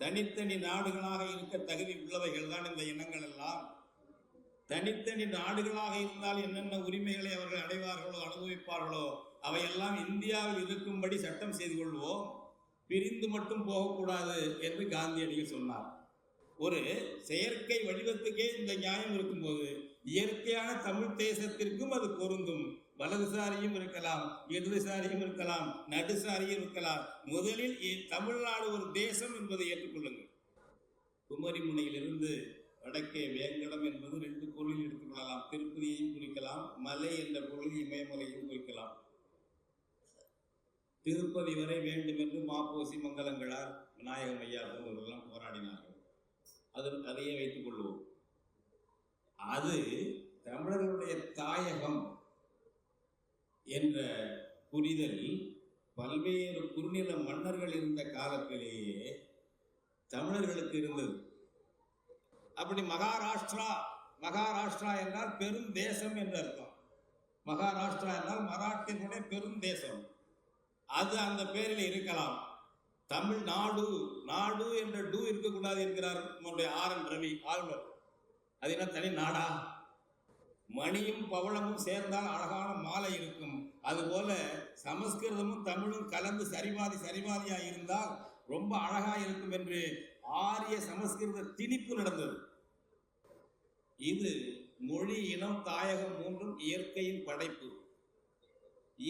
தனித்தனி நாடுகளாக இருக்க தகுதி உள்ளவைகள் தான் இந்த இனங்கள் எல்லாம். தனித்தனி நாடுகளாக இருந்தால் என்னென்ன உரிமைகளை அவர்கள் அடைவார்களோ அனுபவிப்பார்களோ அவையெல்லாம் இந்தியாவில் இருக்கும்படி சட்டம் செய்து கொள்வோம். பிரிந்து மட்டும் போகக்கூடாது என்று காந்தியடிகள் சொன்னார். ஒரு செயற்கை வடிவத்துக்கே இந்த நியாயம் இருக்கும்போது இயற்கையான தமிழ் தேசத்திற்கும் அது பொருந்தும். வலதுசாரியும் இருக்கலாம் இடதுசாரியும் இருக்கலாம் நடுசாரியும் இருக்கலாம். முதலில் தமிழ்நாடு ஒரு தேசம் என்பதை ஏற்றுக்கொள்ளுங்கள். குமரி முனையிலிருந்து வடக்கே வேங்கடம் என்பது ரெண்டு பொருளில் எடுத்துக்கொள்ளலாம். திருப்பதியையும் குறிக்கலாம் மலை என்ற பொருளில் இமயமலையும் குறிக்கலாம். திருப்பதி வரை வேண்டும் என்று மாப்போசி மங்கலங்களார் விநாயகம் ஐயா அவர்களெல்லாம் போராடினார்கள். அது அதையே வைத்துக் கொள்வோம். அது தமிழர்களுடைய தாயகம். என்ற புரிதல் பல்வேறு குறுநில மன்னர்கள் இருந்த காலத்திலேயே தமிழர்களுக்கு இருந்தது. அப்படி மகாராஷ்டிரா மகாராஷ்டிரா என்றால் பெரும் தேசம் என்று அர்த்தம். மகாராஷ்டிரா என்றால் மராட்டியனுடைய பெரும் தேசம். அது அந்த பேரில் இருக்கலாம். தமிழ்நாடு நாடு என்ற டூ இருக்கக்கூடாது என்கிறார் நம்முடைய ஆர் என் ரவி ஆளுநர் அது என்ன தனி நாடா? மணியும் பவளமும் சேர்ந்தால் அழகான மாலை இருக்கும். அதுபோல சமஸ்கிருதமும் தமிழும் கலந்து சரிவாதி சரிவாதியாக இருந்தால் ரொம்ப அழகா இருக்கும் என்று ஆரிய சமஸ்கிருத திணிப்பு நடந்தது. இது மொழி இனம் தாயகம் மூன்றும் இயற்கையின் படைப்பு.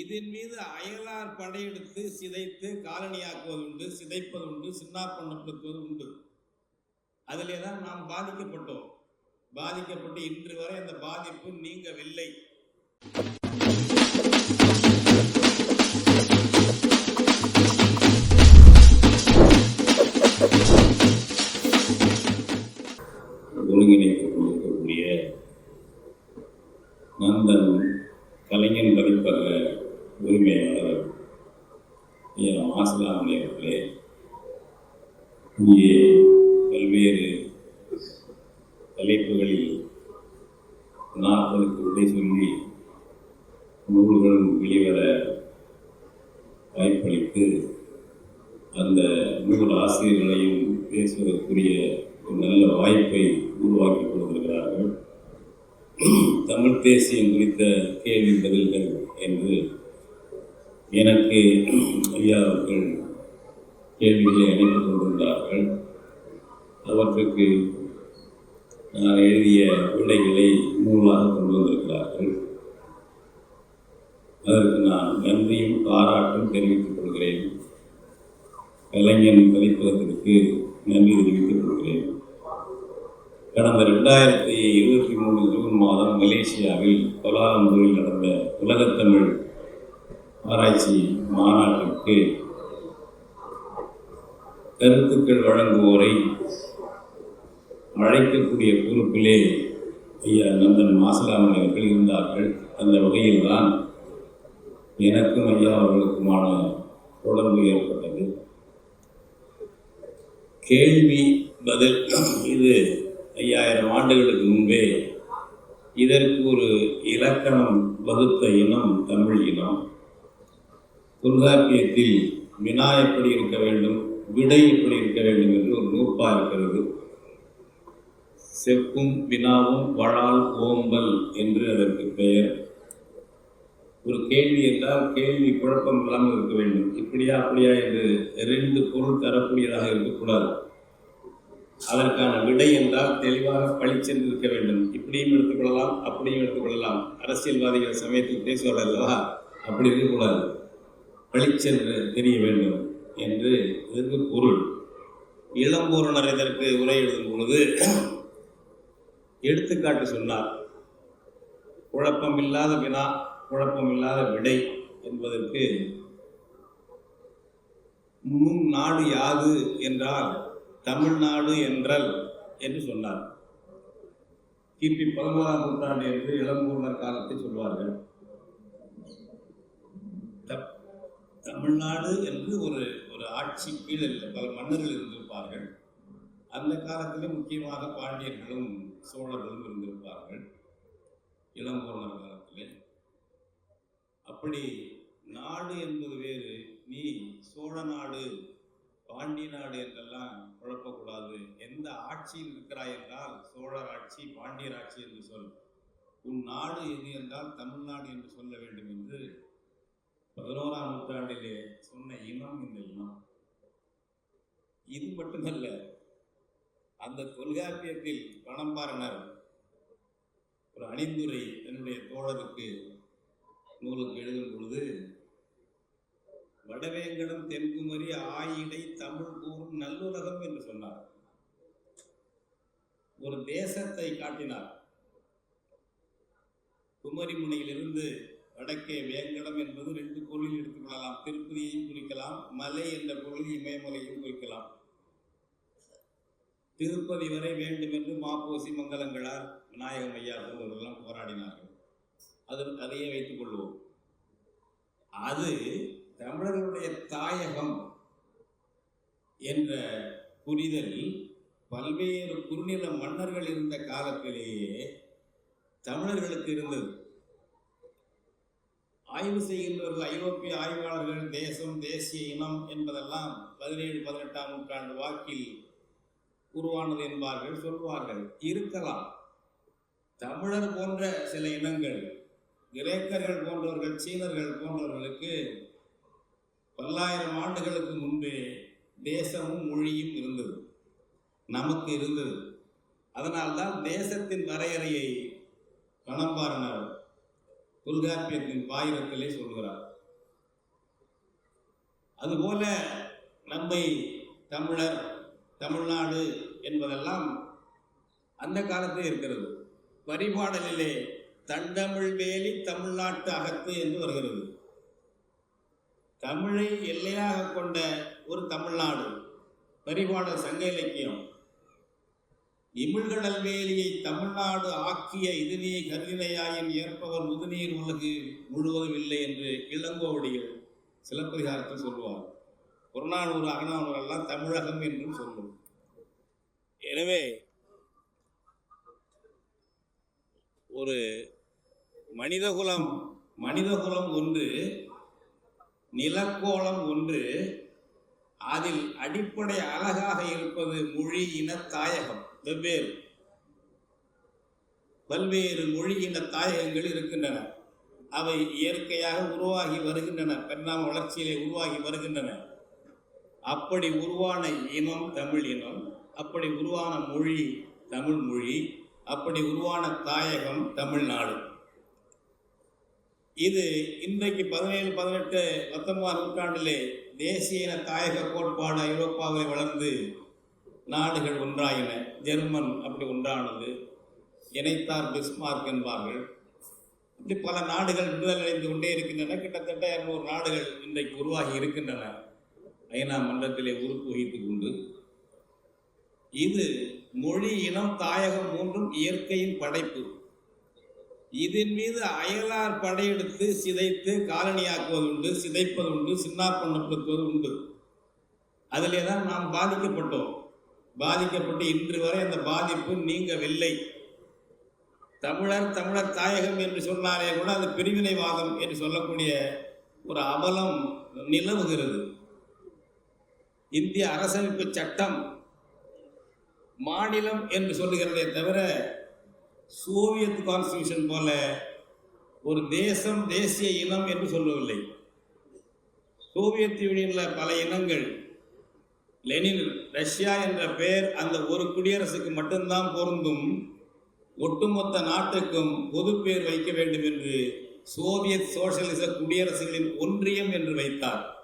இதன் மீது அயலார் படையெடுத்து சிதைத்து காலனியாக்குவது உண்டு சிதைப்பது உண்டு சின்னாப்பண்ணப்படுத்துவது உண்டு அதிலே தான் நாம் பாதிக்கப்பட்டோம். பாதிக்கப்பட்டு இன்று வரை அந்த பாதிப்பு நீங்கவில்லை. ஒருங்கிணைத்துக் நந்தன் கலைஞன் பதிப்பக உரிமையாளர் ஐயா அவர்களே இங்கே பல்வேறு தலைப்புகளில் நாட்களுக்கு விடை சொல்லி நூல்கள் வெளிவர வாய்ப்பளித்து அந்த நூல் ஆசிரியர்களையும் பேசுவதற்குரிய ஒரு நல்ல வாய்ப்பை உருவாக்கி கொடுத்திருக்கிறார்கள். தமிழ் தேசியம் குறித்த கேள்வி பதில்கள் என்று எனக்கு ஐயா அவர்கள் கேள்விகளை அனுப்பி கொண்டிருந்தார்கள். அவற்றுக்கு எழுதிய விடைகளை நூலாக கொண்டு வந்திருக்கிறார்கள். அதற்கு நான் நன்றியும் பாராட்டும் தெரிவித்துக் கொள்கிறேன். கலைஞன் கலைப்பதற்கு நன்றி தெரிவித்துக் கொள்கிறேன். கடந்த ரெண்டாயிரத்தி இருபத்தி மூணு ஜூன் மாதம் மலேசியாவில் கோலாலம்பூரில் நடந்த உலகத்தமிழ் ஆராய்ச்சி மாநாட்டிற்கு கருத்துக்கள் வழங்குவோரை அழைக்கக்கூடிய பொறுப்பிலே ஐயா நந்தன் மாசலாமன் அவர்கள் இருந்தார்கள். அந்த வகையில்தான் எனக்கும் ஐயா அவர்களுக்குமான தொடர்பு ஏற்பட்டது. கேள்வி பதில் இது ஐயாயிரம் ஆண்டுகளுக்கு முன்பே இதற்கு ஒரு இலக்கணம் வகுத்த இனம் தமிழ் இனம். தொல்காப்பியத்தில் வினா எப்படி இருக்க வேண்டும் விடை எப்படி இருக்க வேண்டும் என்று ஒரு நூற்பா இருக்கிறது. செப்பும் வினாவும் வளால் ஓம்பல் என்று அதற்கு பெயர். ஒரு கேள்வி என்றால் கேள்வி குழப்பம் இல்லாமல் இருக்க வேண்டும். இப்படியா அப்படியா என்று ரெண்டு பொருள் தரக்கூடியதாக இருக்கக்கூடாது. அதற்கான விடை என்றால் தெளிவாக பளிச்சென்று இருக்க வேண்டும். இப்படியும் எடுத்துக்கொள்ளலாம் அப்படியும் எடுத்துக்கொள்ளலாம். அரசியல்வாதிகள் சமயத்தில் பேசுவார்கள் அல்லவா? அப்படி இருக்கக்கூடாது. பளிச்சென்று தெரிய வேண்டும் என்று இதற்கு பொருள். இளம்பூரணர் இதற்கு உரை எழுதும் பொழுது எடுத்துக்காட்டு சொன்னார் குழப்பமில்லாத வினா குழப்பமில்லாத விடை என்பதற்கு முன் நாடு யாது என்றால் தமிழ்நாடு என்றல் என்று சொன்னார். கிபி பதினோராம் நூற்றாண்டு என்று இளம்பூர்ணர் காலத்தை சொல்வார்கள். தமிழ்நாடு என்று ஒரு ஒரு ஆட்சி கீழே பல மன்னர்கள் இருந்திருப்பார்கள். அந்த காலத்திலே முக்கியமாக பாண்டியர்களும் சோழர்களும் இருந்திருப்பார்கள். இளம்பூர்ணர் காலத்திலே. அப்படி நாடு என்பது வேறு. நீ சோழ நாடு பாண்டிய நாடு என்றெல்லாம் குழப்பக்கூடாது. எந்த ஆட்சியில் இருக்கிறாய் என்றால் சோழர் ஆட்சி பாண்டியர் ஆட்சி என்று சொல். உன் நாடு எது என்றால் தமிழ்நாடு என்று சொல்ல வேண்டும் என்று பதினோராம் நூற்றாண்டிலே சொன்ன இனம் இந்த இனம். இது மட்டுமல்ல அந்த தொல்காப்பியத்தில் பணம்பாரனர் ஒரு அணிந்துரை தன்னுடைய தோழருக்கு நூலுக்கு எழுதும் பொழுது வடவேங்கடம் தென்குமரி ஆயிடை தமிழ் கூறும் நல்லுலகம் என்று சொன்னார். ஒரு தேசத்தை காட்டினார். குமரி முனையிலிருந்து வடக்கே வேங்கடம் என்பது ரெண்டு பொருளில் எடுத்துக்கொள்ளலாம் திருப்பதியையும் குறிக்கலாம் மலை என்ற பொருளில் இமயமலையும் குறிக்கலாம். திருப்பதி வரை வேண்டும் என்று மாப்போசி மங்கலங்களார் விநாயகம் ஐயா போன்றவர்களெல்லாம் போராடினார்கள். அது அதையே வைத்துக் கொள்வோம். அது தமிழர்களுடைய தாயகம் என்ற புரிதல் பல்வேறு குறுநில மன்னர்கள் இருந்த காலத்திலேயே தமிழர்களுக்கு இருந்தது. ஆய்வு செய்கின்றவர்கள் ஐரோப்பிய ஆய்வாளர்கள் தேசம் தேசிய இனம் என்பதெல்லாம் பதினேழு பதினெட்டாம் நூற்றாண்டு வாக்கில் உருவானது என்பார்கள் சொல்வார்கள். இருக்கலாம். தமிழர் போன்ற சில இனங்கள் கிரேக்கர்கள் போன்றவர்கள் சீனர்கள் போன்றவர்களுக்கு பல்லாயிரம் ஆண்டுகளுக்கு முன்பே தேசமும் மொழியும் இருந்தது. நமக்கு இருந்தது. அதனால்தான் தேசத்தின் வரையறையை கணம்பாரனர் தொல்காப்பியத்தின் பாயிரத்திலே சொல்கிறார். அதுபோல நம்மை தமிழர் தமிழ்நாடு என்பதெல்லாம் அந்த காலத்தில் இருக்கிறது. பரிபாடலிலே தண்டமிழ் வேலி தமிழ்நாட்டு அகத்து என்று வருகிறது. தமிழை எல்லையாக கொண்ட ஒரு தமிழ்நாடு பரிபாடல் சங்க இலக்கியம். இமிழ்கடல் வேலியை தமிழ்நாடு ஆக்கிய இதனியை கருதினையாயின் ஏற்பவர் முதுநீர் உலகு முழுவதும் இல்லை என்று இளங்கோவடிகள் சிலப்பதிகாரத்தில் சொல்லுவார் புறநானூறு அகநானூறு எல்லாம் தமிழகம் என்றும் சொல்லும் எனவே ஒரு மனிதகுலம் மனிதகுலம் ஒன்று நிலக்கோலம் ஒன்று அதில் அடிப்படை அழகாக இருப்பது மொழி இன தாயகம். வெவ்வேறு. பல்வேறு மொழி இன தாயகங்கள் இருக்கின்றன. அவை இயற்கையாக உருவாகி வருகின்றன. பரிணாம வளர்ச்சியிலே உருவாகி வருகின்றன. அப்படி உருவான இனம் தமிழ் இனம் அப்படி உருவான மொழி தமிழ் மொழி அப்படி உருவான தாயகம் தமிழ்நாடு. இது இன்றைக்கு பதினேழு பதினெட்டு பத்தொன்பதாம் நூற்றாண்டிலே தேசிய இன தாயக கோட்பாடு ஐரோப்பாவில் வளர்ந்து நாடுகள் ஒன்றாயின. ஜெர்மன் அப்படி ஒன்றானது. இணைத்தார் பிஸ்மார்க் என்பார்கள். இப்படி பல நாடுகள் விடுதலை அடைந்து கொண்டே இருக்கின்றன. கிட்டத்தட்ட இருநூறு நாடுகள் இன்றைக்கு உருவாகி இருக்கின்றன. ஐநா மன்றத்திலே உறுப்பு வகித்துக் கொண்டு இது மொழி இனம் தாயகம் மூன்றும் இயற்கையின் படைப்பு. இதன் மீது அயலார் படையெடுத்து சிதைத்து காலனியாக்குவது உண்டு சிதைப்பது உண்டு சின்னாப்பண்ணப்படுத்துவது உண்டு. அதிலே தான் நாம் பாதிக்கப்பட்டோம். பாதிக்கப்பட்டு இன்று வரை அந்த பாதிப்பு நீங்கவில்லை. தமிழர் தமிழர் தாயகம் என்று சொன்னாலே கூட அது பிரிவினைவாதம் என்று சொல்லக்கூடிய ஒரு அவலம் நிலவுகிறது. இந்திய அரசமைப்பு சட்டம் மாநிலம் என்று சொல்லுகிறதே தவிர சோவியத் கான்ஸ்டியூஷன் போல ஒரு தேசம் தேசிய இனம் என்று சொல்லவில்லை. சோவியத் யூனியனில் பல இனங்கள் லெனின் ரஷ்யா என்ற பெயர் அந்த ஒரு குடியரசுக்கு மட்டும்தான் பொருந்தும். ஒட்டுமொத்த நாட்டுக்கும் பொது பெயர் வைக்க வேண்டும் என்று சோவியத் சோசியலிச குடியரசுகளின் ஒன்றியம் என்று வைத்தார்.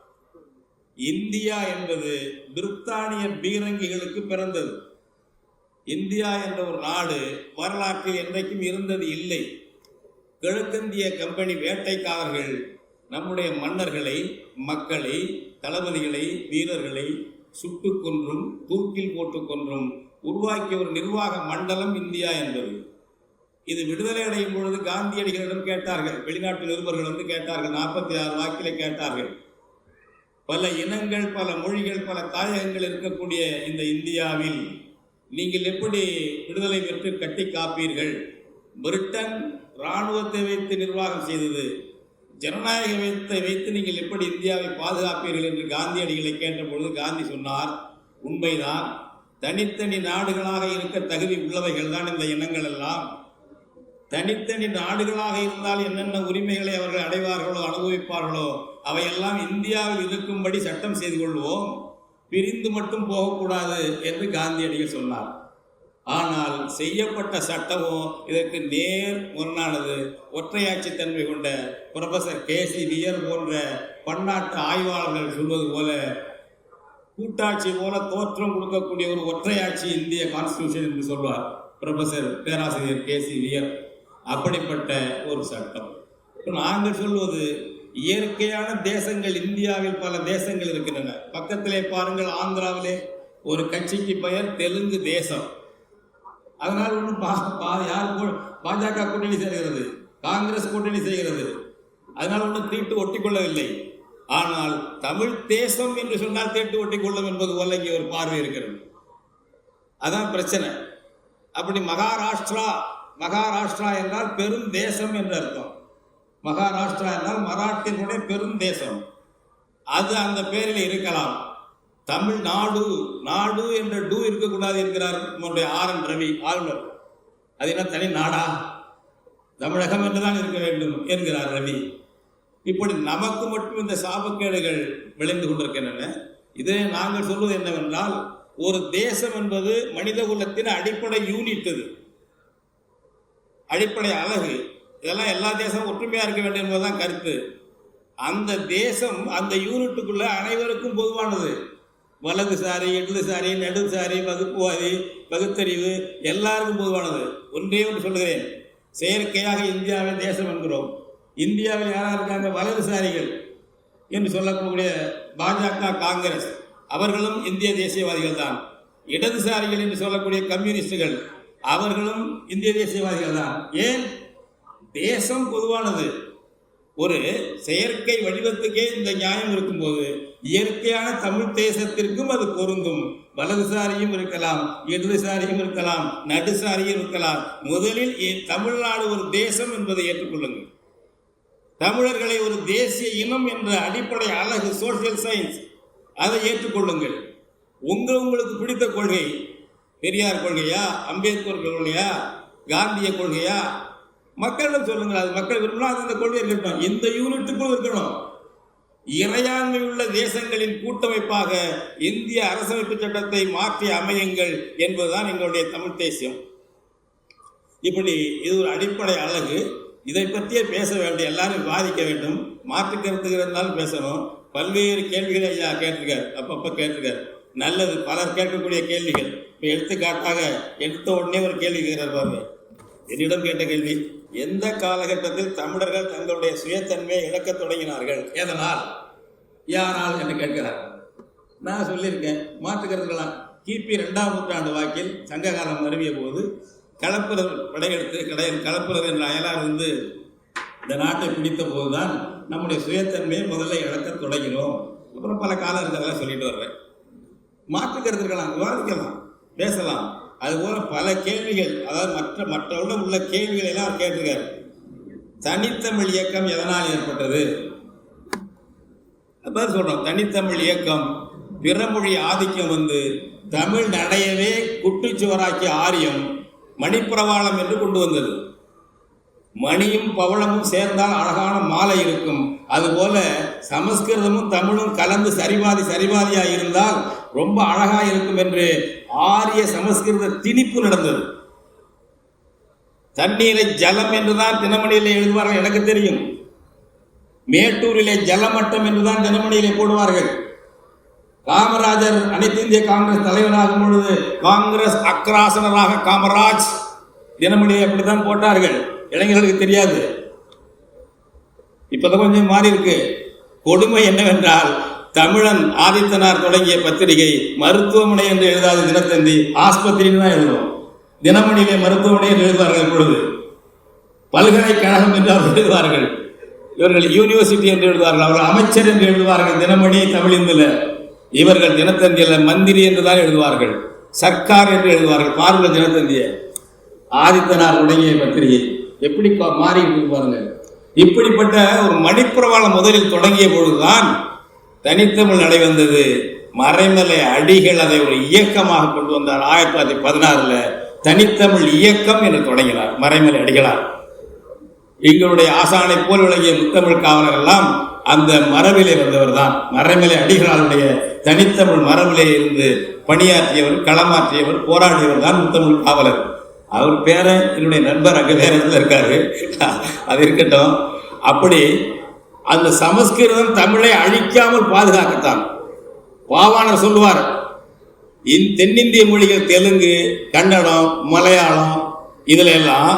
இந்தியா என்பது பிரித்தானிய பீரங்கிகளுக்கு பிறந்தது. இந்தியா என்ற ஒரு நாடு வரலாற்றில் என்றைக்கும் இருந்தது இல்லை. கிழக்கிந்திய கம்பெனி வேட்டைக்காரர்கள் நம்முடைய மன்னர்களை மக்களை தளபதிகளை வீரர்களை சுட்டு கொன்றும் தூக்கில் போட்டு கொன்றும் உருவாக்கிய ஒரு நிர்வாக மண்டலம் இந்தியா என்பது. இது விடுதலை அடையும் பொழுது காந்தியடிகளிடம் கேட்டார்கள் வெளிநாட்டு நிருபர்கள் வந்து கேட்டார்கள் நாற்பத்தி ஆறு வாக்கில கேட்டார்கள். பல இனங்கள் பல மொழிகள் பல தாயகங்கள் இருக்கக்கூடிய இந்த இந்தியாவில் நீங்கள் எப்படி விடுதலை பெற்று கட்டி காப்பீர்கள்? பிரிட்டன் இராணுவத்தை வைத்து நிர்வாகம் செய்தது ஜனநாயகத்தை வைத்து நீங்கள் எப்படி இந்தியாவை பாதுகாப்பீர்கள் என்று காந்தியடிகளை கேட்டபொழுது காந்தி சொன்னார் உண்மைதான் தனித்தனி நாடுகளாக இருக்க தகுதி உள்ளவைகள் தான் இந்த இனங்கள் எல்லாம். தனித்தனி நாடுகளாக இருந்தால் என்னென்ன உரிமைகளை அவர்கள் அடைவார்களோ அனுபவிப்பார்களோ அவையெல்லாம் இந்தியாவில் இருக்கும்படி சட்டம் செய்து கொள்வோம். பிரிந்து மட்டும் போகக்கூடாது என்று காந்தியடிகள் சொன்னார். ஆனால் செய்யப்பட்ட சட்டமோ இதற்கு நேர் முரணானது ஒற்றையாட்சி தன்மை கொண்ட புரொஃபசர் கே. சி. வியர் போன்ற பன்னாட்டு ஆய்வாளர்கள் சொல்வது போல கூட்டாட்சி போல தோற்றம் கொடுக்கக்கூடிய ஒரு ஒற்றையாட்சி இந்திய கான்ஸ்டியூஷன் என்று சொல்வார் புரொஃபசர் பேராசிரியர் கே. சி. வியர் அப்படிப்பட்ட ஒரு சட்டம். இப்போ நாங்கள் சொல்வது இயற்கையான தேசங்கள் இந்தியாவில் பல தேசங்கள் இருக்கின்றன. பக்கத்திலே பாருங்கள் ஆந்திராவிலே ஒரு கட்சிக்கு பெயர் தெலுங்கு தேசம். அதனால் ஒன்றும் பா பா- யார் கூ- பாஜக கூட்டணி செய்கிறது காங்கிரஸ் கூட்டணி செய்கிறது அதனால் ஒன்றும் தீட்டு ஒட்டி கொள்ளவில்லை ஆனால் தமிழ் தேசம் என்று சொன்னால் தீட்டு ஒட்டி கொள்ளும் என்பது போல இங்கே ஒரு பார்வை இருக்கிறது. அதான் பிரச்சனை. அப்படி மகாராஷ்டிரா மகாராஷ்டிரா என்றால் பெரும் தேசம் என்று அர்த்தம். மகாராஷ்டிரா என்றால் மராட்டியனுடைய பெரும் தேசம். அது அந்த பேரில் இருக்கலாம். தமிழ்நாடு நாடு என்ற டூ இருக்கக்கூடாது என்கிறார் நம்முடைய ஆர் என் ரவி ஆளுநர். அது என்ன தனி நாடா? தமிழகம் என்றுதான் இருக்க வேண்டும் என்கிறார் ரவி. இப்படி நமக்கு மட்டும் இந்த சாபக்கேடுகள் விளைந்து கொண்டிருக்கின்றன. இதை நாங்கள் சொல்வது என்னவென்றால் ஒரு தேசம் என்பது மனித குலத்தின் அடிப்படை யூனிட் இது. அடிப்படை அழகு. இதெல்லாம் எல்லா தேசமும் ஒற்றுமையாக இருக்க வேண்டும் என்பதுதான் கருத்து. அந்த தேசம் அந்த யூனிட்டுக்குள்ளே அனைவருக்கும் பொதுவானது. வலதுசாரி இடதுசாரி நடுசாரி வகுப்புவாதி பகுத்தறிவு எல்லாருக்கும் பொதுவானது. ஒன்றே ஒன்று சொல்லுகிறேன். செயற்கையாக இந்தியாவை தேசம் என்கிறோம். இந்தியாவில் யாராக இருக்காங்க? வலதுசாரிகள் என்று சொல்லக்கூடிய பாஜக காங்கிரஸ். அவர்களும் இந்திய தேசியவாதிகள் தான் இடதுசாரிகள் என்று சொல்லக்கூடிய கம்யூனிஸ்டுகள். அவர்களும் இந்திய தேசியவாதிகள் தான் ஏன்? தேசம் பொதுவானது. ஒரு செயற்கை வடிவத்துக்கே இந்த நியாயம் இருக்கும்போது இயற்கையான தமிழ் தேசத்திற்கும் அது பொருந்தும். வலதுசாரியும் இருக்கலாம் இடதுசாரியும் இருக்கலாம் நடுசாரியும் இருக்கலாம். முதலில் தமிழ்நாடு ஒரு தேசம் என்பதை ஏற்றுக்கொள்ளுங்கள். தமிழர்களை ஒரு தேசிய இனம் என்ற அடிப்படை அழகு சோசியல் சயின்ஸ் அதை ஏற்றுக்கொள்ளுங்கள். உங்கள் உங்களுக்கு பிடித்த கொள்கை பெரியார் கொள்கையா அம்பேத்கர் கொள்கையா காந்திய கொள்கையா மக்களிடம் சொல்லுங்கள் அது மக்கள் விரும்பினா அது அந்த கொள்கை இருக்கட்டும். இந்த யூனிட்டுக்குள் இருக்கணும். இறையாண்மை உள்ள தேசங்களின் கூட்டமைப்பாக இந்திய அரசமைப்பு சட்டத்தை மாற்றி அமையுங்கள் என்பதுதான் எங்களுடைய தமிழ் தேசியம். இப்படி இது ஒரு அடிப்படை அழகு. இதை பற்றியே பேச வேண்டும் எல்லாரும் விவாதிக்க வேண்டும். மாற்று கருத்து இருந்தாலும் பேசணும். பல்வேறு கேள்விகளை ஐயா கேட்டிருக்கார் அப்பப்போ கேட்டிருக்கார். நல்லது பலர் கேட்கக்கூடிய கேள்விகள். இப்போ எடுத்துக்காட்டாக எடுத்த உடனே ஒரு கேள்வி கேட்கிறார் பாருங்க. என்னிடம் கேட்ட கேள்வி? எந்த காலகட்டத்தில் தமிழர்கள் தங்களுடைய சுயத்தன்மையை இழக்கத் தொடங்கினார்கள்? எதனால்? யாரால் என்று கேட்கிறார். நான் சொல்லியிருக்கேன் மாற்றுக்கிறதுலாம் கிபி ரெண்டாம் நூற்றாண்டு வாக்கில் சங்ககாலம் மருவிய போது களப்பிரர் படையெடுத்து கடையில் களப்பிரர் என்ற அயலார் வந்து இந்த நாட்டை பிடித்த போதுதான் நம்முடைய சுயத்தன்மையை முதல்ல இழக்க தொடங்கினோம். அப்புறம் பல காலம் இருக்கிறதெல்லாம் சொல்லிட்டு வர்றேன் மாற்றுக்கிறதுக்கலாம் விவாதிக்கலாம் பேசலாம். அதுபோல பல கேள்விகள் அதாவது மற்ற மற்றவர்களும் உள்ள கேள்விகளை எல்லாம் அவர் கேட்டிருக்காரு. தனித்தமிழ் இயக்கம் எதனால் ஏற்பட்டது? அதான் சொல்றோம். தனித்தமிழ் இயக்கம் பிறமொழி ஆதிக்கம் வந்து தமிழ் நடையவே குட்டுச்சுவராக்கிய ஆரியம் மணிப்பிரவாளம் என்று கொண்டு வந்தது. மணியும் பவளமும் சேர்ந்தால் அழகான மாலை இருக்கும். அதுபோல சமஸ்கிருதமும் தமிழும் கலந்து சரிபாதி சரிவாதியாக இருந்தால் ரொம்ப அழகா இருக்கும் என்று ஆரிய சமஸ்கிருத திணிப்பு நடந்தது. தண்ணீரை ஜலம் என்றுதான் தினமணியில் எழுதுவார்கள் எனக்கு தெரியும். மேட்டூரிலே ஜலமட்டம் என்றுதான் தினமணியிலே போடுவார்கள். காமராஜர் அனைத்து இந்திய காங்கிரஸ் தலைவராகும் பொழுது காங்கிரஸ் அக்ராசனராக காமராஜ் தினமணியை அப்படித்தான் போட்டார்கள். இளைஞர்களுக்கு தெரியாது. இப்பதான் கொஞ்சம் மாறி இருக்கு. கொடுமை என்னவென்றால் தமிழன் ஆதித்தனார் தொடங்கிய பத்திரிகை மருத்துவமனை என்று எழுதாத தினத்தந்தி ஆஸ்பத்திரின்னு தான் எழுதுவோம் தினமணியிலே மருத்துவமனை என்று எழுதுவார்கள் பொழுது பல்கலைக்கழகம் என்று அவர்கள் எழுதுவார்கள். இவர்கள் யூனிவர்சிட்டி என்று எழுதுவார்கள். அவர்கள் அமைச்சர் என்று எழுதுவார்கள். தினமணி தமிழிந்தில். இவர்கள் தினத்தந்தியில் மந்திரி என்று தான் எழுதுவார்கள். சர்க்கார் என்று எழுதுவார்கள். பாருங்கள் தினத்தந்தியை. ஆதித்தனார் தொடங்கிய பத்திரிகை. எப்படி மாறி பாருங்க. இப்படிப்பட்ட ஒரு மணிப்பிரவாளம் முதலில் தொடங்கிய பொழுதுதான் தனித்தமிழ் நடை வந்தது. மறைமலை அடிகள் அதை ஒரு இயக்கமாக கொண்டு வந்தார். ஆயிரத்தி தொள்ளாயிரத்தி பதினாறுல தனித்தமிழ் இயக்கம் என்று தொடங்கினார் மறைமலை அடிகளார் எங்களுடைய ஆசானை போல் விளங்கிய முத்தமிழ் காவலர் எல்லாம் அந்த மரபிலே வந்தவர் தான் மறைமலை அடிகளாருடைய தனித்தமிழ் மரபிலே இருந்து பணியாற்றியவர் களமாற்றியவர் போராடியவர் தான் முத்தமிழ் காவலர். அவர் பேர என்னுடைய நண்பர் அங்கே வேற இடத்துல இருக்காரு. அது இருக்கட்டும். அப்படி அந்த சமஸ்கிருதம் தமிழை அழிக்காமல் பாதுகாக்கத்தான். பாவாணர் சொல்லுவார் இந் தென்னிந்திய மொழிகள் தெலுங்கு கன்னடம் மலையாளம் இதுல எல்லாம்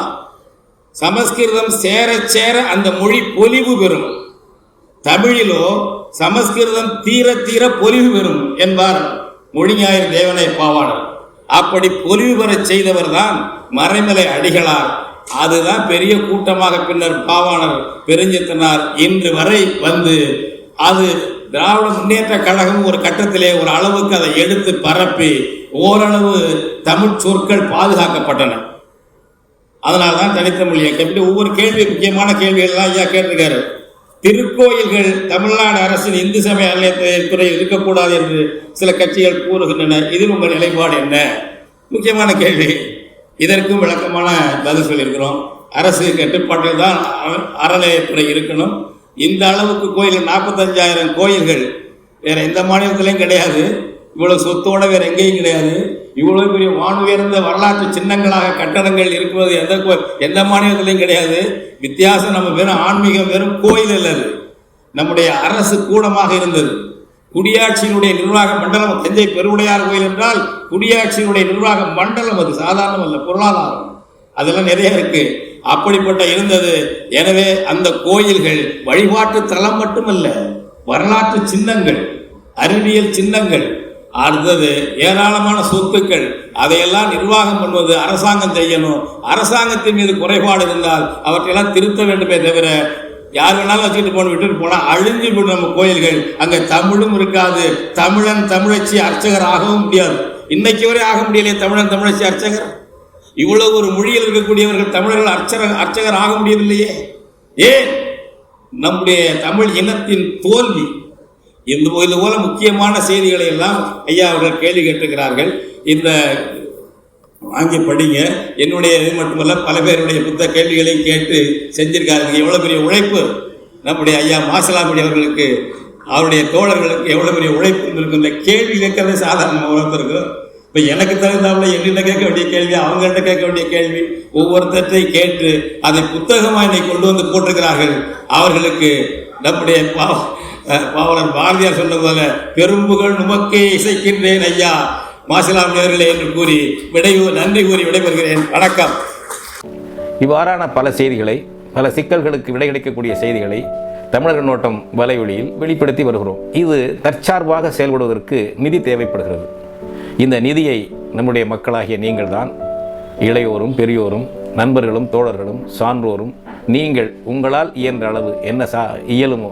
சமஸ்கிருதம் சேர சேர அந்த மொழி பொலிவு பெறும். தமிழிலோ சமஸ்கிருதம் தீர தீர பொலிவு பெறும் என்பார் மொழிஞாயிறு தேவனை பாவாணர். அப்படி பொலிவு பெறச் செய்தவர் தான் மறைமலை அடிகளார். அதுதான் பெரிய கூட்டமாக பின்னர் பாவாணர் பெருஞ்சித்தனார் இன்று வரை வந்து அது திராவிட முன்னேற்ற கழகம் ஒரு கட்டத்திலே ஒரு அளவுக்கு அதை எடுத்து பரப்பி ஓரளவு தமிழ் சொற்கள் பாதுகாக்கப்பட்டன. அதனால தான் தனித்தமிழ் இயக்கம். ஒவ்வொரு கேள்வி முக்கியமான கேள்விகள்லாம் ஐயா கேட்டிருக்காரு. திருக்கோயில்கள் தமிழ்நாடு அரசின் இந்து சமய அறநிலையத்துறை இருக்கக்கூடாது என்று சில கட்சிகள் கூறுகின்றன. இதில் உங்கள் நிலைப்பாடு என்ன? முக்கியமான கேள்வி. இதற்கும் விளக்கமான பதில் சொல்லியிருக்கிறோம் அரசு கட்டுப்பாட்டில் தான் அறநிலையத்துறை இருக்கணும். இந்த அளவுக்கு கோயில் நாற்பத்தஞ்சாயிரம் கோயில்கள். வேற எந்த மாநிலத்திலையும் கிடையாது. இவ்வளவு சொத்தோட வேற எங்கேயும் கிடையாது. இவ்வளவு பெரிய வானுயர்ந்த வரலாற்று சின்னங்களாக கட்டடங்கள் இருக்கிறது எந்த கோ- எந்த மாநிலத்திலையும் கிடையாது. வித்தியாசம் நம்ம வெறும் ஆன்மீகம் வெறும் கோயில் இல்லது நம்முடைய அரசு கூடமாக இருந்தது. குடியாட்சியினுடைய நிர்வாக மண்டலம் தஞ்சை பெருவுடையார் கோயில் என்றால் குடியாட்சியினுடைய நிர்வாக மண்டலம் அது சாதாரணம் அல்ல பொருளாதாரம். அதெல்லாம் நிறைய இருக்கு. அப்படிப்பட்ட இருந்தது. எனவே அந்த கோயில்கள் வழிபாட்டு தலம் மட்டுமல்ல வரலாற்று சின்னங்கள் அறிவியல் சின்னங்கள் அடுத்தது ஏராளமான சொத்துக்கள். அதையெல்லாம் நிர்வாகம் பண்ணுவது அரசாங்கம் செய்யணும். அரசாங்கத்தின் மீது குறைபாடு இருந்தால் அவற்றையெல்லாம் திருத்த வேண்டுமே தவிர யார் வேணாலும் வச்சுக்கிட்டு போன விட்டுட்டு போனால் அழிஞ்சு போயிடும் நம்ம கோயில்கள். அங்கே தமிழும் இருக்காது. தமிழன் தமிழச்சி அர்ச்சகர் ஆகவும் முடியாது. இன்னைக்கு வரை ஆக முடியலையே தமிழன் தமிழச்சி அர்ச்சகர்? இவ்வளவு ஒரு மொழியில் இருக்கக்கூடியவர்கள் தமிழர்கள் அர்ச்சகர் அர்ச்சகர் ஆக முடியவில்லையே? ஏன்? நம்முடைய தமிழ் இனத்தின் தோல்வி. இந்த இது போல முக்கியமான செய்திகளை எல்லாம் ஐயா அவர்கள் கேள்வி கேட்டுக்கிறார்கள் இந்த வாங்கி படிங்க. என்னுடைய இது மட்டுமல்ல பல பேருடைய புத்த கேள்விகளையும் கேட்டு செஞ்சிருக்காரு. எவ்வளவு பெரிய உழைப்பு? நம்முடைய ஐயா மாசலாமணி அவர்களுக்கு அவருடைய தோழர்களுக்கு எவ்வளவு பெரிய உழைப்பு இருந்திருக்கும்? இந்த கேள்வி கேட்கறது சாதாரண ஒருத்தருக்கு இப்போ எனக்கு தகுந்தாப்புல என்கிட்ட கேட்க வேண்டிய கேள்வி அவங்ககிட்ட கேட்க வேண்டிய கேள்வி ஒவ்வொருத்தரையும் கேட்டு அதை புத்தகமாக இன்னைக்கு கொண்டு வந்து போட்டிருக்கிறார்கள். அவர்களுக்கு நம்முடைய பா பாவலர் பாரதியார் சொன்னது போல பெரும்புகள் நுமக்கே இசைக்கின்றேன் ஐயா. மாசிலாம் நேர்களே என்று கூறி விடை நன்றி கூறி விடைபெறுகிறேன். வணக்கம். இவ்வாறான பல செய்திகளை பல சிக்கல்களுக்கு விடை கிடைக்கக்கூடிய செய்திகளை தமிழக நோட்டம் வலைவழியில் வெளிப்படுத்தி வருகிறோம். இது தற்சார்பாக செயல்படுவதற்கு நிதி தேவைப்படுகிறது. இந்த நிதியை நம்முடைய மக்களாகிய நீங்கள்தான் இளையோரும் பெரியோரும் நண்பர்களும் தோழர்களும் சான்றோரும் நீங்கள் உங்களால் இயன்ற அளவு என்ன சா இயலுமோ